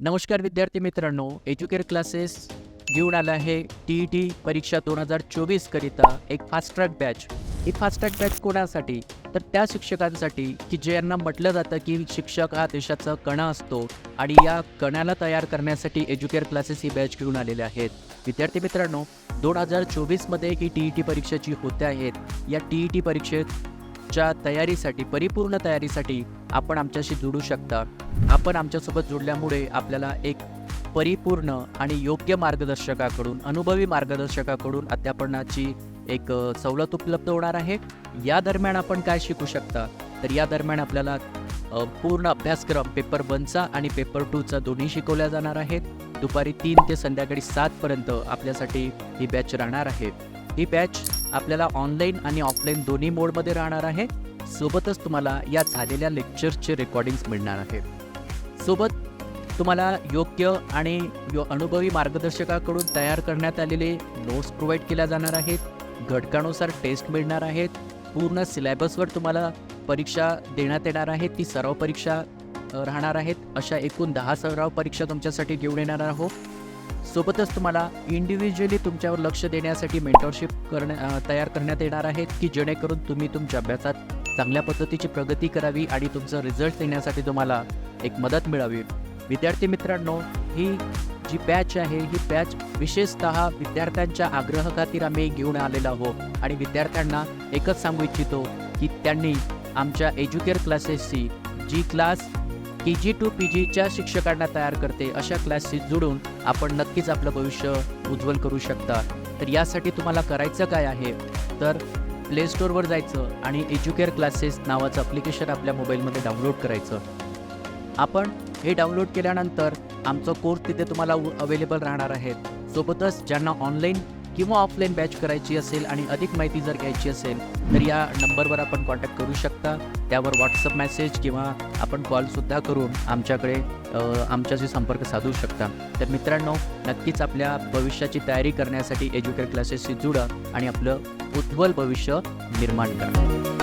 नमस्कार विद्यार्थी मित्रांनो एज्युकेअर क्लासेस घेऊन आला आहे टी ई टी परीक्षा दोन हजार चोवीस करिता एक फास्ट्रॅक बॅच ही फास्ट्रॅक बॅच कोणासाठी? तर त्या शिक्षकांसाठी की ज्यांना म्हटलं जातं की शिक्षक हा देशाचा कणा असतो आणि या कणाला तयार करण्यासाठी एज्युकेअर क्लासेस ही बॅच घेऊन आलेले आहेत. विद्यार्थी मित्रांनो दोन हजार चोवीसमध्ये ही टी ई टी परीक्षा जी होते आहेत. या टी ई टी परीक्षेत च्या तयारीसाठी परिपूर्ण तयारीसाठी आपण आमच्याशी जुडू शकता. आपण आमच्यासोबत जुडल्यामुळे आपल्याला एक परिपूर्ण आणि योग्य मार्गदर्शकाकडून अनुभवी मार्गदर्शकाकडून अध्यापनाची एक सवलत उपलब्ध होणार आहे. या दरम्यान आपण काय शिकू शकता? तर या दरम्यान आपल्याला पूर्ण अभ्यासक्रम पेपर वनचा आणि पेपर टूचा दोन्ही शिकवल्या जाणार आहेत. दुपारी तीन ते संध्याकाळी सातपर्यंत आपल्यासाठी ही बॅच राहणार आहे. ही बॅच आपल्याला ऑनलाईन आणि ऑफलाईन दोन्ही मोडमध्ये राहणार आहे. सोबतच तुम्हाला या झालेल्या लेक्चर्सचे रेकॉर्डिंग्स मिळणार आहेत. सोबत तुम्हाला योग्य आणि यो अनुभवी मार्गदर्शकाकडून तयार करण्यात आलेले नोट्स प्रोव्हाइड केल्या जाणार आहेत. घटकानुसार टेस्ट मिळणार आहेत. पूर्ण सिलेबसवर तुम्हाला परीक्षा देण्यात येणार आहे. ती सराव परीक्षा राहणार आहेत. अशा एकूण दहा सराव परीक्षा तुमच्यासाठी घेऊन येणार आहोत. सोबतच तुम्हाला इंडिव्हिज्युअली तुमच्यावर लक्ष देण्यासाठी मेंटरशिप करण्या तयार करण्यात येणार आहेत की जेणेकरून तुम्ही तुमच्या अभ्यासात चांगल्या पद्धतीची प्रगती करावी आणि तुमचं रिझल्ट देण्यासाठी तुम्हाला एक मदत मिळावी. विद्यार्थी मित्रांनो ही जी बॅच आहे ही बॅच विशेषतः विद्यार्थ्यांच्या आग्रहाखातीर आम्ही घेऊन आलेलो आहोत. आणि विद्यार्थ्यांना एकच सांगू इच्छितो की त्यांनी आमच्या एज्युकेअर क्लासेसची जी class K G to P जीच्या शिक्षकांना तयार करते अशा क्लासेस जोडून आपण नक्कीच आपलं भविष्य उज्ज्वल करू शकता. तर यासाठी तुम्हाला करायचं काय आहे? तर प्ले स्टोअरवर जायचं आणि एज्युकेअर क्लासेस नावाचं अप्लिकेशन आपल्या मोबाईलमध्ये डाउनलोड करायचं. आपण हे डाउनलोड केल्यानंतर आमचं कोर्स तिथे तुम्हाला अवेलेबल राहणार आहेत सोबतच ज्यांना ऑनलाईन किंवा ऑफलाईन बॅच करायची असेल आणि अधिक माहिती जर घ्यायची असेल तर या नंबरवर आपण कॉन्टॅक्ट करू शकता. त्यावर व्हॉट्सअप मेसेज किंवा आपण कॉलसुद्धा करून आमच्याकडे आमच्याशी संपर्क साधू शकता. तर मित्रांनो नक्कीच आपल्या भविष्याची तयारी करण्यासाठी एज्युकेट क्लासेसशी जुडा आणि आपलं उज्ज्वल भविष्य निर्माण करा.